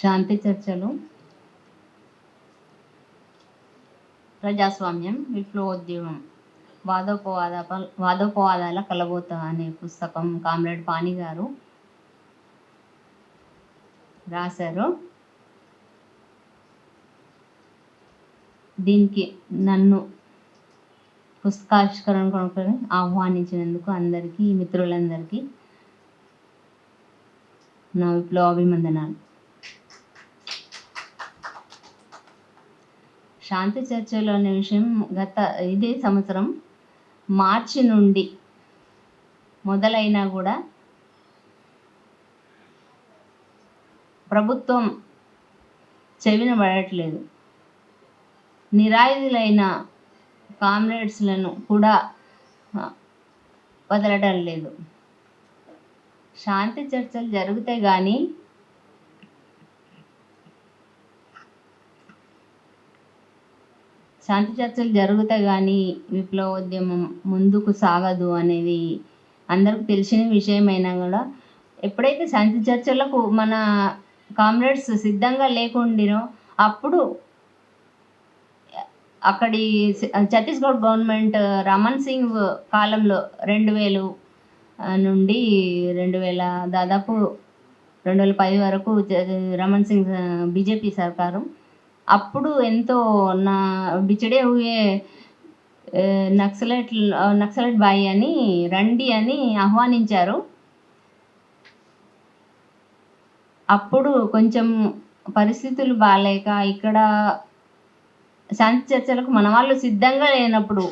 శాంతి చర్చలు ప్రజాస్వామ్యం విప్లవోద్యమం వాదోపవాద వాదోపవాదాల కలబోత అనే పుస్తకం కామ్రేడ్ పాణి గారు రాశారు. దీనికి నన్ను పుస్తకావిష్కరణ కొనుక్కొని ఆహ్వానించినందుకు అందరికీ మిత్రులందరికీ నా విప్లవాభివందనాలు శాంతి చర్చలు అనే విషయం గత ఇదే సంవత్సరం మార్చి నుండి మొదలైనా కూడా ప్రభుత్వం చెవిన పడట్లేదు. నిరాయుధులైన కామ్రేడ్స్లను కూడా వదలడం లేదు. శాంతి చర్చలు జరిగితే కానీ శాంతి చర్చలు జరుగుతాయి కానీ విప్లవోద్యమం ముందుకు సాగదు అనేది అందరికి తెలిసిన విషయమైనా కూడా ఎప్పుడైతే శాంతి చర్చలకు మన కామ్రేడ్స్ సిద్ధంగా లేకుండినో అప్పుడు అక్కడి ఛత్తీస్గఢ్ గవర్నమెంట్ రమన్ సింగ్ కాలంలో రెండు వేలు నుండి రెండు వేల దాదాపు రెండు వేల పది వరకు రమన్ సింగ్ బీజేపీ సర్కారు అప్పుడు ఎంతో నా బిచ్చడే హుయే నక్సలైట్ నక్సలైట్ బాయి అని రండి అని ఆహ్వానించారు. అప్పుడు కొంచెం పరిస్థితులు బాగాలేక ఇక్కడ శాంతి చర్చలకు మన వాళ్ళు సిద్ధంగా లేనప్పుడు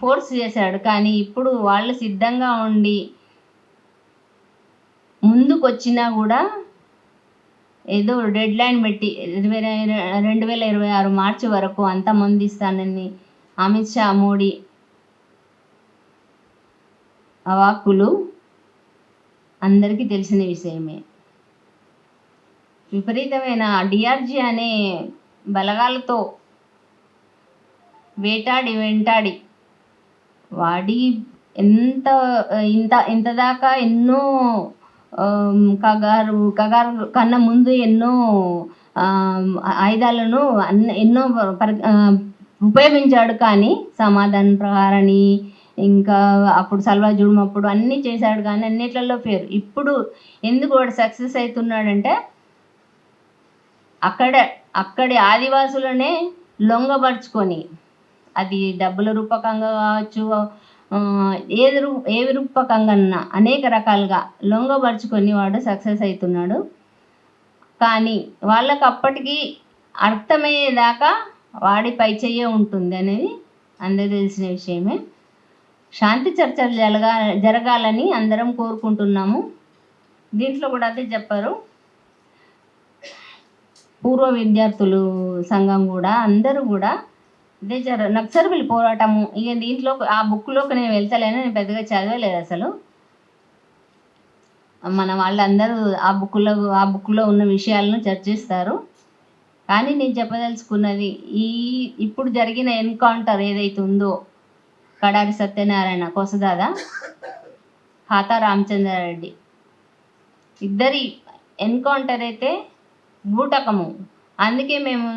ఫోర్స్ చేశాడు. కానీ ఇప్పుడు వాళ్ళు సిద్ధంగా ఉండి ముందుకు వచ్చినా కూడా ఏదో డెడ్ లైన్ పెట్టి ఇరవై రెండు వేల ఇరవై ఆరు మార్చి వరకు అంతా ముందిస్తానని అమిత్ షా మోడీ అవాక్కులు అందరికీ తెలిసిన విషయమే. విపరీతమైన డిఆర్జీ అనే బలగాలతో వేటాడి వెంటాడి వాడి ఎంత ఇంత ఇంత దాకా ఎన్నో కగారు కగారు కన్నా ముందు ఎన్నో ఆయుధాలను అన్ని ఎన్నో పరి ఉపయోగించాడు కానీ సమాధాన ప్రహారని ఇంకా అప్పుడు సల్వా జుడుం అప్పుడు అన్నీ చేశాడు కానీ అన్నిట్లలో పేరు. ఇప్పుడు ఎందుకు వాడు సక్సెస్ అవుతున్నాడంటే అక్కడ అక్కడి ఆదివాసులనే లొంగపరుచుకొని అది డబ్బుల రూపకంగా కావచ్చు ఏది రూ ఏ రూపకంగా అనేక రకాలుగా లొంగబరుచుకొని వాడు సక్సెస్ అవుతున్నాడు కానీ వాళ్ళకి అప్పటికి అర్థమయ్యేదాకా వాడి పై చెయ్యే ఉంటుంది అనేది అందరికీ తెలిసిన విషయమే. శాంతి చర్చలు జరగా జరగాలని అందరం కోరుకుంటున్నాము. దీంట్లో కూడా అదే చెప్పారు. పూర్వ విద్యార్థులు సంఘం కూడా అందరూ కూడా ఇదే జర నక్సర్బిల్ పోరాటము ఇక దీంట్లో ఆ బుక్లోకి నేను వెళ్తలేను నేను పెద్దగా చదవలేదు అసలు. మన వాళ్ళందరూ ఆ బుక్లో ఆ బుక్లో ఉన్న విషయాలను చర్చిస్తారు. కానీ నేను చెప్పదలుచుకున్నది ఈ ఇప్పుడు జరిగిన ఎన్కౌంటర్ ఏదైతే ఉందో కడారి సత్యనారాయణ కొసదాదా హాత రామచంద్ర రామచంద్రారెడ్డి. ఇద్దరి ఎన్కౌంటర్ అయితే బూటకము. అందుకే మేము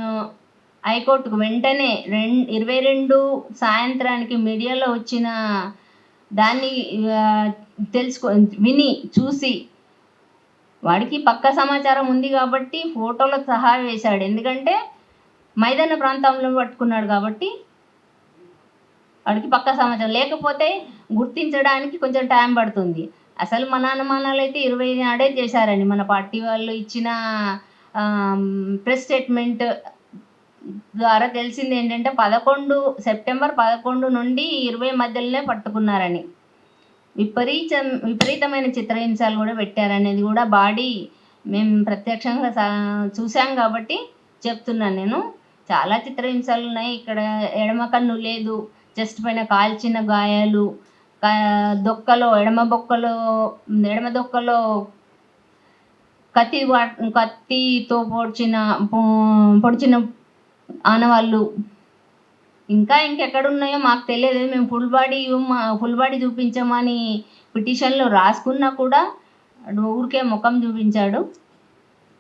హైకోర్టుకు వెంటనే రెం ఇరవై రెండు సాయంత్రానికి మీడియాలో వచ్చిన దాన్ని తెలుసుకో విని చూసి. వాడికి పక్క సమాచారం ఉంది కాబట్టి ఫోటోలో సహా వేశాడు. ఎందుకంటే మైదాన ప్రాంతంలో పట్టుకున్నాడు కాబట్టి వాడికి పక్క సమాచారం. లేకపోతే గుర్తించడానికి కొంచెం టైం పడుతుంది. అసలు మన అనుమానాలు అయితే ఇరవై నాడే చేశారండి. మన పార్టీ వాళ్ళు ఇచ్చిన ప్రెస్ స్టేట్మెంట్ ద్వారా తెలిసింది ఏంటంటే పదకొండు సెప్టెంబర్ పదకొండు నుండి ఇరవై మధ్యలోనే పట్టుకున్నారని. విపరీతం విపరీతమైన చిత్రహింసలు కూడా పెట్టారనేది కూడా బాడీ మేము ప్రత్యక్షంగా సా- చూసాం కాబట్టి చెప్తున్నాను నేను. చాలా చిత్రహింసలు ఉన్నాయి. ఇక్కడ ఎడమ కన్ను లేదు. చెస్ట్ పైన కాల్చిన గాయాలు దొక్కలో ఎడమ బొక్కలో ఎడమ దొక్కలో కత్తి వా- కత్తితో పొడిచిన పొ- పొడిచిన ఆనవాళ్ళు. ఇంకా ఇంకెక్కడ ఉన్నాయో మాకు తెలియదు. మేము ఫుల్ బాడీ ఫుల్ బాడీ చూపించమని పిటిషన్లో రాసుకున్నా కూడా ఊరికే ముఖం చూపించాడు.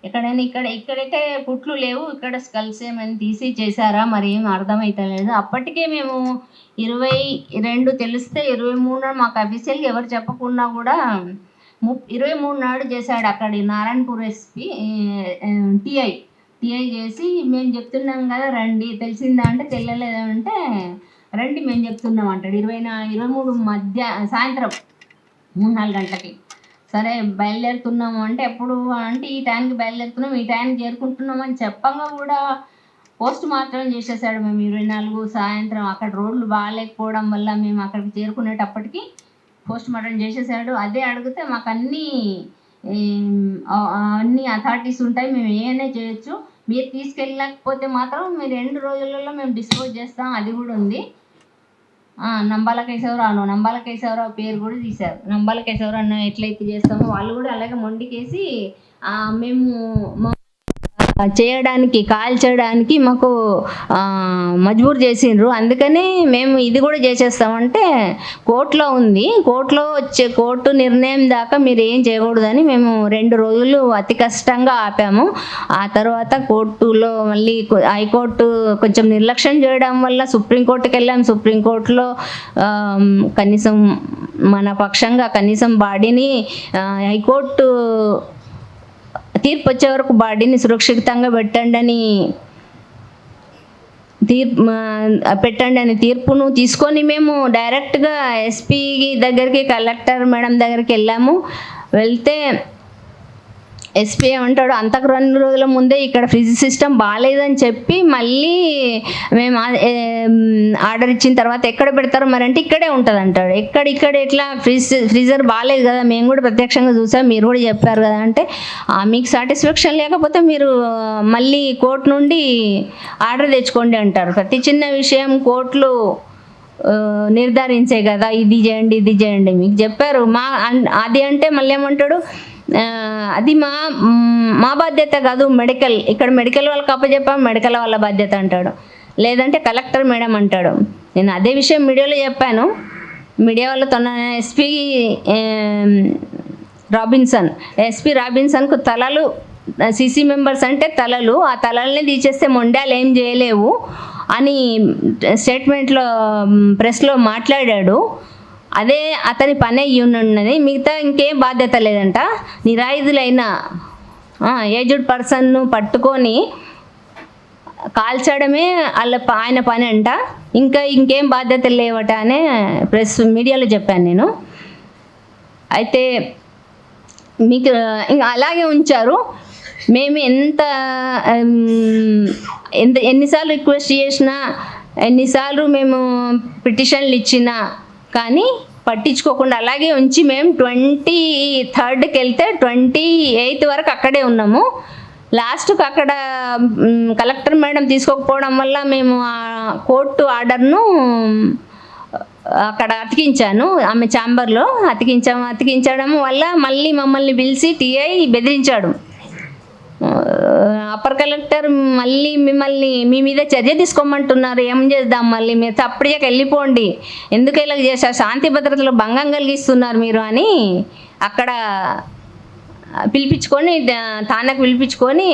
ఎక్కడైనా ఇక్కడ ఇక్కడైతే పుట్లు లేవు ఇక్కడ స్కల్స్ ఏమైనా తీసి చేశారా? మరి ఏం అర్థమైతలేదు. అప్పటికే మేము ఇరవై రెండు తెలిస్తే ఇరవై మూడు మాకు అఫీషియల్గా ఎవరు చెప్పకుండా కూడా ము ఇరవై మూడు నాడు చేశాడు అక్కడి నారాయణపూర్ ఎస్పీ టీఐ. టిఐ చేసి మేము చెప్తున్నాం కదా రండి. తెలిసిందా అంటే తెలియలేదంటే రండి మేము చెప్తున్నాం అంటాడు. ఇరవై నా ఇరవై మూడు మధ్య సాయంత్రం మూడు నాలుగు గంటలకి. సరే బయలుదేరుతున్నాము అంటే ఎప్పుడు అంటే ఈ టైంకి బయలుదేరుతున్నాం ఈ టైంకి చేరుకుంటున్నాం అని చెప్పంగా కూడా పోస్ట్ మార్టం చేసేసాడు మేము. ఇరవై నాలుగు సాయంత్రం అక్కడ రోడ్లు బాగాలేకపోవడం వల్ల మేము అక్కడికి చేరుకునేటప్పటికి పోస్ట్ మార్టం చేసేసాడు. అదే అడిగితే మాకు అన్నీ అన్ని అథారిటీస్ ఉంటాయి. మేము ఏమైనా చేయొచ్చు. మీరు తీసుకెళ్ళకపోతే మాత్రం మీరు రెండు రోజులలో మేము డిస్పోజ్ చేస్తాం. అది కూడా ఉంది. ఆ, నంబాల కేశవరావు నంబాల కేశవరావు పేరు కూడా తీశారు. నంబాల కేశవరావు అన్న ఎట్లయితే చేస్తామో వాళ్ళు కూడా అలాగే మొండికేసి మేము మా చేయడానికి కాల్ చేయడానికి మాకు మజ్బూర్ చేసిండ్రు. అందుకని మేము ఇది కూడా చేసేస్తామంటే కోర్టులో ఉంది. కోర్టులో వచ్చే కోర్టు నిర్ణయం దాకా మీరు ఏం చేయకూడదని మేము రెండు రోజులు అతి కష్టంగా ఆపాము. ఆ తర్వాత కోర్టులో మళ్ళీ హైకోర్టు కొంచెం నిర్లక్ష్యం చేయడం వల్ల సుప్రీంకోర్టుకి వెళ్ళాం. సుప్రీంకోర్టులో కనీసం మన పక్షంగా కనీసం బాడీని హైకోర్టు తీర్పు వచ్చే వరకు బాడీని సురక్షితంగా పెట్టండి అని తీర్పు పెట్టండి అని తీర్పును తీసుకొని మేము డైరెక్ట్గా ఎస్పీ దగ్గరికి కలెక్టర్ మేడం దగ్గరికి వెళ్ళాము. వెళ్తే ఎస్పీ ఏమంటాడు అంతకు రెండు రోజుల ముందే ఇక్కడ ఫ్రిడ్జ్ సిస్టమ్ బాగాలేదని చెప్పి మళ్ళీ మేము ఆర్డర్ ఇచ్చిన తర్వాత ఎక్కడ పెడతారు మరి అంటే ఇక్కడే ఉంటుంది అంటాడు ఎక్కడ ఇక్కడ ఎట్లా ఫ్రిడ్జ్ ఫ్రీజర్ బాగాలేదు కదా మేము కూడా ప్రత్యక్షంగా చూసాం మీరు కూడా చెప్పారు కదా అంటే "ఆ, మీకు సాటిస్ఫాక్షన్ లేకపోతే మీరు మళ్ళీ కోర్టు నుండి ఆర్డర్ తెచ్చుకోండి అంటారు. ప్రతి చిన్న విషయం కోర్టులు నిర్ధారించే కదా ఇది చేయండి ఇది చేయండి. మీకు చెప్పారు. మా అన్- అది అంటే మళ్ళీ ఏమంటాడు? అది మా మా బాధ్యత కాదు మెడికల్. ఇక్కడ మెడికల్ వాళ్ళకి అప్పచెప్పా మెడికల్ వాళ్ళ బాధ్యత అంటాడు. లేదంటే కలెక్టర్ మేడం అంటాడు. నేను అదే విషయం మీడియాలో చెప్పాను. మీడియా వాళ్ళతో ఎస్పీ రాబిన్సన్ ఎస్పీ రాబిన్సన్కు తలలు సీసీ మెంబర్స్ అంటే తలలు ఆ తలల్ని తీసేస్తే మొండాలు ఏం చేయలేవు అని స్టేట్మెంట్లో ప్రెస్లో మాట్లాడాడు. అదే అతని పని అయ్యి ఉన్నది మిగతా ఇంకేం బాధ్యత లేదంట. నిరాయుధులైన ఏజ్డ్ పర్సన్ను పట్టుకొని కాల్చడమే వాళ్ళ ప- ఆయన పని అంట ఇంకా ఇంకేం బాధ్యతలు లేవట అనే ప్రెస్ మీడియాలో చెప్పాను నేను. అయితే మీకు ఇంకా అలాగే ఉంచారు. మేము ఎంత ఎంత ఎన్నిసార్లు రిక్వెస్ట్ చేసినా ఎన్నిసార్లు మేము పిటిషన్లు ఇచ్చినా కానీ పట్టించుకోకుండా అలాగే ఉంచి మేము ట్వంటీ థర్డ్కి వెళ్తే ట్వంటీ ఎయిత్ వరకు అక్కడే ఉన్నాము. లాస్ట్కి అక్కడ కలెక్టర్ మేడం తీసుకోకపోవడం వల్ల మేము ఆ కోర్టు ఆర్డర్ను అక్కడ అతికించాను. ఆమె ఛాంబర్లో అతికించాము అతికించడం వల్ల మళ్ళీ మమ్మల్ని పిలిచి టీఐ బెదిరించాడు. అప్పర్ కలెక్టర్ మళ్ళీ మిమ్మల్ని మీ మీద చర్య తీసుకోమంటున్నారు. ఏం చేద్దాం మళ్ళీ? మీరు తప్పటికి వెళ్ళిపోండి. ఎందుకు ఇలా చేశారు శాంతి భద్రతలు భంగం కలిగిస్తున్నారు మీరు అని అక్కడ పిలిపించుకొని తానకు పిలిపించుకొని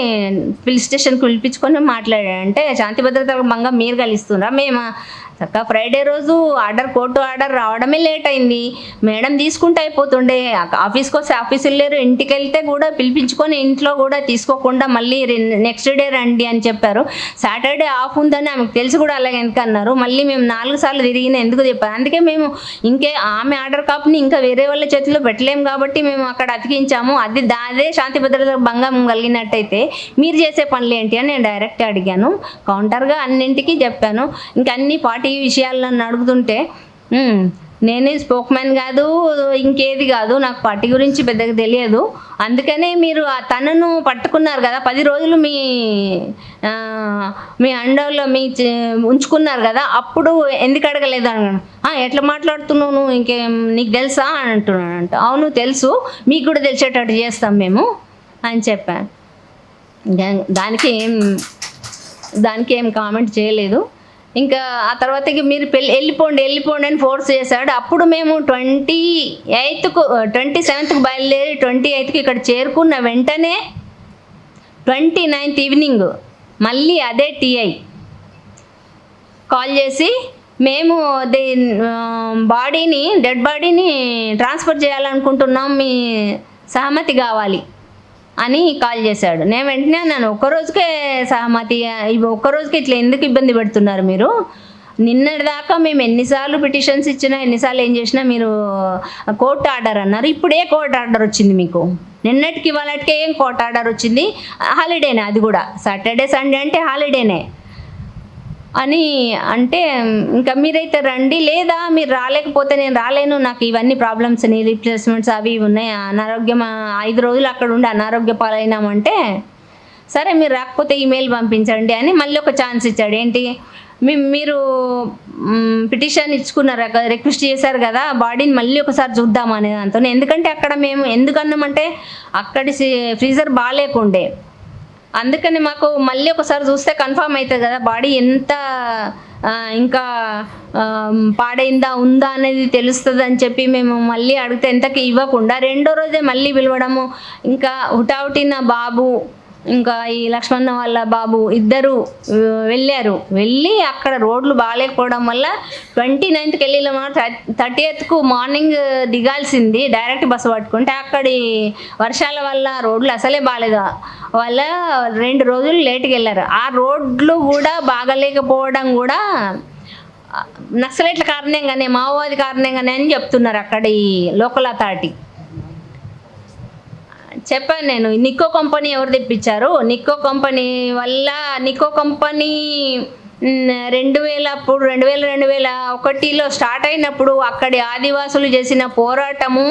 పోలీస్ స్టేషన్కి పిలిపించుకొని మాట్లాడాడు అంటే శాంతి భద్రతలకు భంగం మీరు కలిస్తున్నారా మేము చక్క ఫ్రైడే రోజు ఆర్డర్ కోర్టు ఆర్డర్ రావడమే లేట్ అయింది. మేడం తీసుకుంటే అయిపోతుండే. ఆఫీస్కి వస్తే ఆఫీస్ వెళ్ళారు ఇంటికి వెళ్తే కూడా పిలిపించుకొని ఇంట్లో కూడా తీసుకోకుండా మళ్ళీ నెక్స్ట్ డే రండి అని చెప్పారు. సాటర్డే ఆఫ్ ఉందని ఆమెకు తెలిసి కూడా అలాగే ఎందుకు అన్నారు. మళ్ళీ మేము నాలుగు సార్లు తిరిగిన ఎందుకు చెప్పారు. అందుకే మేము ఇంకే ఆమె ఆర్డర్ కాపుని ఇంకా వేరే వాళ్ళ చేతిలో పెట్టలేము కాబట్టి మేము అక్కడ అతికించాము. అది దాదే శాంతి భద్రత భంగం కలిగినట్టయితే మీరు చేసే పనులు ఏంటి అని నేను డైరెక్ట్ అడిగాను. కౌంటర్గా అన్నింటికి చెప్పాను. ఇంకా అన్ని పార్టీ పార్టీ నన్ను అడుగుతుంటే నేనే స్పోక్ మ్యాన్ కాదు ఇంకేది కాదు నాకు పార్టీ గురించి పెద్దగా తెలియదు. అందుకనే మీరు ఆ తనను పట్టుకున్నారు కదా పది రోజులు మీ మీ అండర్లో మీ ఉంచుకున్నారు కదా అప్పుడు ఎందుకు అడగలేదు? అన్నాను "ఆ, ఎట్లా మాట్లాడుతున్నావు నువ్వు? ఇంకేం నీకు తెలుసా? అని అంటున్నాను అవును తెలుసు. మీకు కూడా తెలిసేటట్టు చేస్తాం మేము అని చెప్పాను. దానికి ఏం దానికి ఏం కామెంట్ చేయలేదు. ఇంకా ఆ తర్వాత ఇక మీరు పెళ్ళి వెళ్ళిపోండి వెళ్ళిపోండి అని ఫోర్స్ చేశాడు. అప్పుడు మేము ట్వంటీ ఎయిత్కు ట్వంటీ సెవెంత్కి బయలుదేరి ట్వంటీ ఎయిత్కి ఇక్కడ చేరుకున్న వెంటనే ట్వంటీ నైన్త్ ఈవినింగ్ మళ్ళీ అదే టీఐ కాల్ చేసి మేము దే బాడీని డెడ్ బాడీని ట్రాన్స్ఫర్ చేయాలనుకుంటున్నాం. మీ సహమతి కావాలి. అని కాల్ చేశాడు. నేను వెంటనే అన్నాను ఒక్కరోజుకే సహమతి ఒక్కరోజుకి ఇట్లా ఎందుకు ఇబ్బంది పెడుతున్నారు మీరు? నిన్నటి దాకా మేము ఎన్నిసార్లు పిటిషన్స్ ఇచ్చినా ఎన్నిసార్లు ఏం చేసినా మీరు కోర్టు ఆర్డర్ అన్నారు. ఇప్పుడే కోర్టు ఆర్డర్ వచ్చింది మీకు. నిన్నటికి వాళ్ళకి ఏం కోర్టు ఆర్డర్ వచ్చింది? హాలిడేనే అది కూడా. సాటర్డే సండే అంటే హాలిడేనే. అని అంటే ఇంకా మీరైతే రండి. లేదా మీరు రాలేకపోతే నేను రాలేను నాకు ఇవన్నీ ప్రాబ్లమ్స్ అని రీప్లేస్మెంట్స్ అవి ఇవి ఉన్నాయి. అనారోగ్యం ఐదు రోజులు అక్కడ ఉండి అనారోగ్య పాలైనామంటే సరే మీరు రాకపోతే ఈమెయిల్ పంపించండి అని మళ్ళీ ఒక ఛాన్స్ ఇచ్చాడు. ఏంటి? మీ మీరు పిటిషన్ ఇచ్చుకున్నారు రిక్వెస్ట్ చేశారు కదా బాడీని మళ్ళీ ఒకసారి చూద్దాం అనే దాంతో ఎందుకంటే అక్కడ మేము ఎందుకన్నామంటే అక్కడి ఫ్రీజర్ బాగాలేకుండే. అందుకని మాకు మళ్ళీ ఒకసారి చూస్తే కన్ఫామ్ అవుతుంది కదా బాడీ ఎంత ఇంకా పాడైందా ఉందా అనేది తెలుస్తుంది అని చెప్పి మేము మళ్ళీ అడిగితే ఎంతకి ఇవ్వకుండా రెండో రోజే మళ్ళీ పిలవడము. ఇంకా హుటాహుటిన బాబు ఇంకా ఈ లక్ష్మణ వాళ్ళ బాబు ఇద్దరు వెళ్ళారు. వెళ్ళి అక్కడ రోడ్లు బాగాలేకపోవడం వల్ల ట్వంటీ నైన్త్కి వెళ్ళిన థర్టీ ఎయిత్కు మార్నింగ్ దిగాల్సింది డైరెక్ట్ బస్సు పట్టుకుంటే అక్కడి వర్షాల వల్ల రోడ్లు అసలే బాగాలేదు. వాళ్ళ రెండు రోజులు లేట్కి వెళ్ళారు. ఆ రోడ్లు కూడా బాగలేకపోవడం కూడా నక్సలైట్ల కారణంగానే మావోవాది కారణంగానే అని చెప్తున్నారు అక్కడి లోకల్ అథారిటీ చెప్పాను నేను నిక్కో కంపెనీ ఎవరు తెప్పించారు? నిక్కో కంపెనీ వల్ల నిక్కో కంపెనీ రెండు వేల అప్పుడు రెండు వేల రెండు వేల ఒకటిలో స్టార్ట్ అయినప్పుడు అక్కడి ఆదివాసులు చేసిన పోరాటము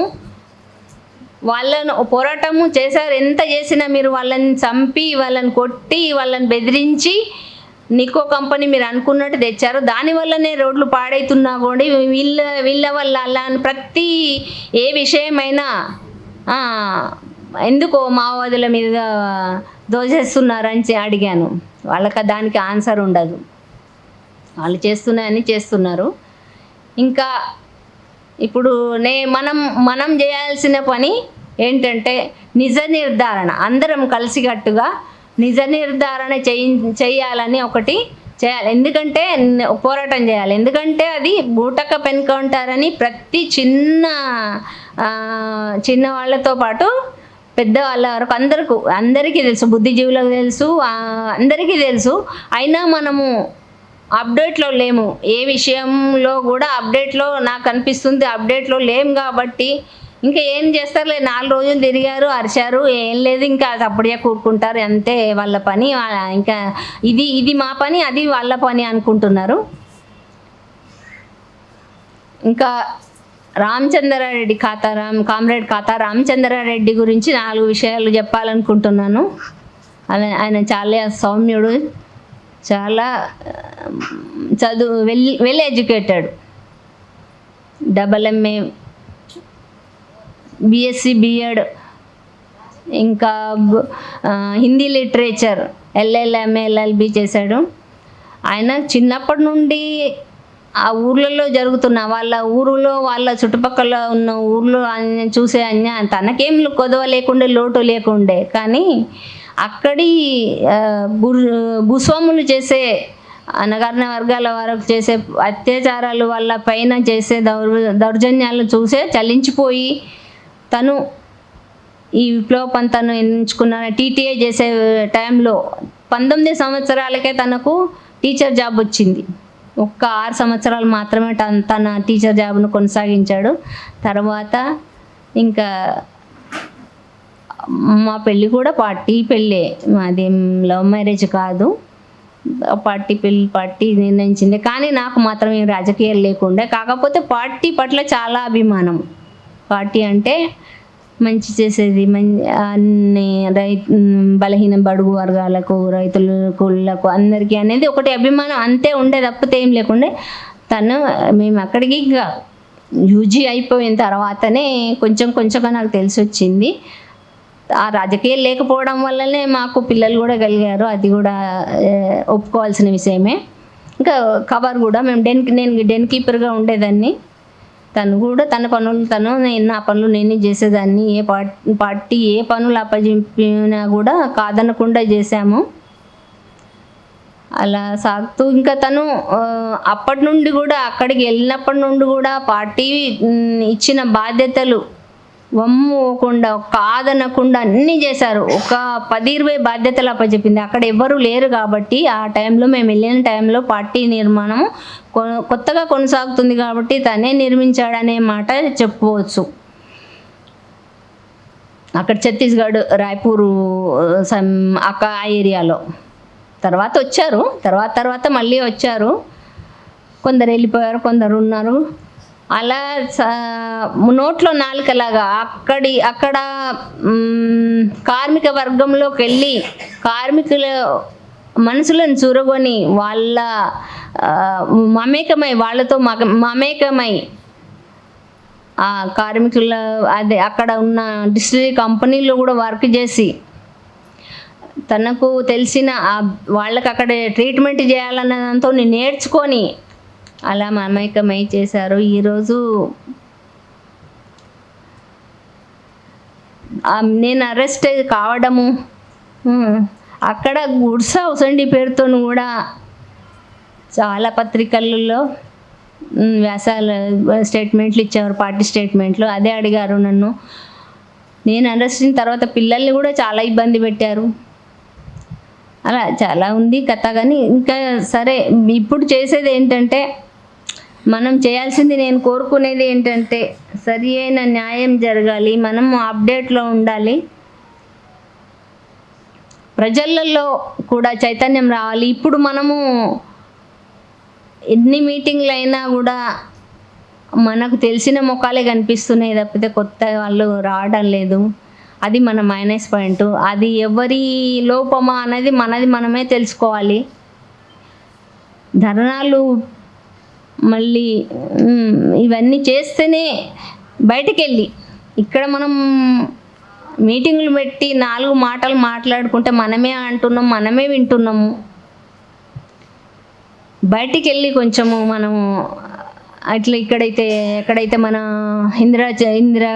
వాళ్ళను పోరాటము చేశారు. ఎంత చేసినా మీరు వాళ్ళని చంపి వాళ్ళని కొట్టి వాళ్ళని బెదిరించి నికో కంపెనీ మీరు అనుకున్నట్టు తెచ్చారు. దానివల్లనే రోడ్లు పాడైతున్నా కూడా వీళ్ళ వీళ్ళ వల్ల అలా అని ప్రతి ఏ విషయమైనా ఎందుకో మావోదుల మీద దోచేస్తున్నారని చె- అడిగాను. వాళ్ళకి దానికి ఆన్సర్ ఉండదు. వాళ్ళు చేస్తున్నాయని చేస్తున్నారు. ఇంకా ఇప్పుడు నే మనం మనం చేయాల్సిన పని ఏంటంటే నిజ నిర్ధారణ. అందరం కలిసికట్టుగా నిజ నిర్ధారణ చేయి చేయాలని ఒకటి చేయాలి. ఎందుకంటే పోరాటం చేయాలి. ఎందుకంటే అది బూటక ఎన్కౌంటర్ అని ప్రతి చిన్న చిన్న వాళ్ళతో పాటు పెద్దవాళ్ళ వరకు అందరికీ అందరికీ తెలుసు. బుద్ధిజీవులకు తెలుసు అందరికీ తెలుసు. అయినా మనము అప్డేట్లో లేము. ఏ విషయంలో కూడా అప్డేట్లో నాకు అనిపిస్తుంది అప్డేట్లో లేము కాబట్టి ఇంకా ఏం చేస్తారులే. నాలుగు రోజులు తిరిగారు అరిచారు ఏం లేదు ఇంకా అప్పుడే కూరుకుంటారు అంతే వాళ్ళ పని. ఇంకా ఇది ఇది మా పని అది వాళ్ళ పని అనుకుంటున్నారు. ఇంకా రామచంద్రారెడ్డి ఖాతా రామ్ కామ్రేడ్ ఖాతా రామచంద్రారెడ్డి గురించి నాలుగు విషయాలు చెప్పాలనుకుంటున్నాను. ఆయన ఆయన చాలా సౌమ్యుడు చాలా చదువు well well educated. Double MA BSc BEd ఇంకా హిందీ లిటరేచర్ ఎల్ఎల్ఎంఏ ఎల్ఎల్బి చేశాడు. ఆయన చిన్నప్పటి నుండి ఆ ఊర్లలో జరుగుతున్న వాళ్ళ ఊరులో వాళ్ళ చుట్టుపక్కల ఉన్న ఊర్లో ఆయన చూసే అన్య తనకేం కొదవ లేకుండే లోటు లేకుండే. కానీ అక్కడి భూ- భూస్వాములు చేసే అనగారిన వర్గాల వరకు చేసే అత్యాచారాలు వల్ల పైన చేసే దౌర్ దౌర్జన్యాలను చూసే చలించిపోయి తను ఈ విప్లవ తను ఎంచుకున్న టీటీఏ చేసే టైంలో పంతొమ్మిది సంవత్సరాలకే తనకు టీచర్ జాబ్ వచ్చింది. ఒక్క ఆరు సంవత్సరాలు మాత్రమే తన తన టీచర్ జాబ్ను కొనసాగించాడు. తర్వాత ఇంకా మా పెళ్ళి కూడా పార్టీ పెళ్ళే. మాది లవ్ మ్యారేజ్ కాదు. పార్టీ పిల్ పార్టీ నిర్ణయించింది. కానీ నాకు మాత్రం ఏం రాజకీయాలు లేకుండే కాకపోతే పార్టీ పట్ల చాలా అభిమానం. పార్టీ అంటే మంచి చేసేది మం అన్ని రై బలహీన బడుగు వర్గాలకు రైతులకు అందరికీ అనేది ఒకటి అభిమానం అంతే ఉండే తప్పితే ఏం లేకుండే తను మేము అక్కడికి ఇంకా యూజీ అయిపోయిన తర్వాతనే కొంచెం కొంచెంగా నాకు తెలిసి వచ్చింది ఆ రాజకీయాలు లేకపోవడం వల్లనే మాకు పిల్లలు కూడా కలిగారు. అది కూడా ఒప్పుకోవాల్సిన విషయమే. ఇంకా కవర్ కూడా మేము డెన్ నేను డెన్ కీపర్గా ఉండేదాన్ని. తను కూడా తన పనులు తను నేను నా పనులు నేనే చేసేదాన్ని. ఏ పార్టీ పార్టీ ఏ పనులు అప్పజెప్పినా కూడా కాదనకుండా చేశాము. అలా సాగుతూ ఇంకా తను అప్పటి నుండి కూడా అక్కడికి వెళ్ళినప్పటి నుండి కూడా పార్టీ ఇచ్చిన బాధ్యతలు వమ్ముకుండా కాదనకుండా అన్నీ చేశారు. ఒక పది ఇరవై బాధ్యతలు అప్పచెప్పింది. అక్కడ ఎవ్వరూ లేరు కాబట్టి ఆ టైంలో మేము వెళ్ళిన టైంలో పార్టీ నిర్మాణం కొ- కొత్తగా కొనసాగుతుంది కాబట్టి తనే నిర్మించాడనే మాట చెప్పుకోవచ్చు. అక్కడ ఛత్తీస్గఢ్ రాయ్పూర్ సమ్ అక్క ఆ ఏరియాలో. తర్వాత వచ్చారు. తర్వాత తర్వాత మళ్ళీ వచ్చారు. కొందరు వెళ్ళిపోయారు కొందరు ఉన్నారు. అలా నోట్లో నాలుకలాగా అక్కడి అక్కడ కార్మిక వర్గంలోకి వెళ్ళి కార్మికుల మనసులను చూరగొని వాళ్ళ మమేకమై వాళ్ళతో మగ- మమేకమై ఆ కార్మికుల అదే అక్కడ ఉన్న డిస్టిలరీ కంపెనీలో కూడా వర్క్ చేసి తనకు తెలిసిన వాళ్ళకి అక్కడ ట్రీట్మెంట్ చేయాలన్నదంతో నేర్చుకొని అలా మమైకమై చేశారు. ఈరోజు నేను అరెస్ట్ కావడము. అక్కడ గుడ్స్ హౌస్ అండి పేరుతోను కూడా. చాలా పత్రికలలో వ్యాసాలు స్టేట్మెంట్లు ఇచ్చారు పార్టీ స్టేట్మెంట్లు. అదే అడిగారు నన్ను. నేను అరెస్ట్ అయిన తర్వాత పిల్లల్ని కూడా చాలా ఇబ్బంది పెట్టారు. అలా చాలా ఉంది కథ. కానీ ఇంకా సరే ఇప్పుడు చేసేది ఏంటంటే మనం చేయాల్సింది నేను కోరుకునేది ఏంటంటే సరి అయిన న్యాయం జరగాలి మనం అప్డేట్లో ఉండాలి. ప్రజలలో కూడా చైతన్యం రావాలి. ఇప్పుడు మనము ఎన్ని మీటింగ్లు అయినా కూడా మనకు తెలిసిన ముఖాలే కనిపిస్తున్నాయి తప్పితే కొత్త వాళ్ళు రావడం లేదు. అది మన మైనస్ పాయింట్. అది ఎవరి లోపమా అనేది మనది మనమే తెలుసుకోవాలి. ధర్నాలు మళ్ళీ ఇవన్నీ చేస్తేనే బయటికి వెళ్ళి ఇక్కడ మనం మీటింగ్లు పెట్టి నాలుగు మాటలు మాట్లాడుకుంటే మనమే అంటున్నాం మనమే వింటున్నాము. బయటికి వెళ్ళి కొంచెము మనము అట్లా ఇక్కడైతే ఎక్కడైతే మన ఇందిరా ఇందిరా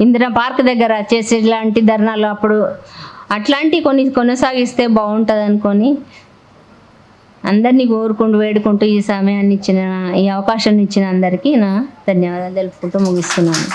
ఇందిరా పార్క్ దగ్గర చేసే ఇలాంటి ధర్నాలు అప్పుడు అట్లాంటివి కొన్ని కొనసాగిస్తే బాగుంటుంది అనుకొని అందరినీ కోరుకుంటూ వేడుకుంటూ ఈ సమయాన్ని ఇచ్చిన ఈ అవకాశాన్ని ఇచ్చిన అందరికీ నా ధన్యవాదాలు తెలుపుకుంటూ ముగిస్తున్నాను.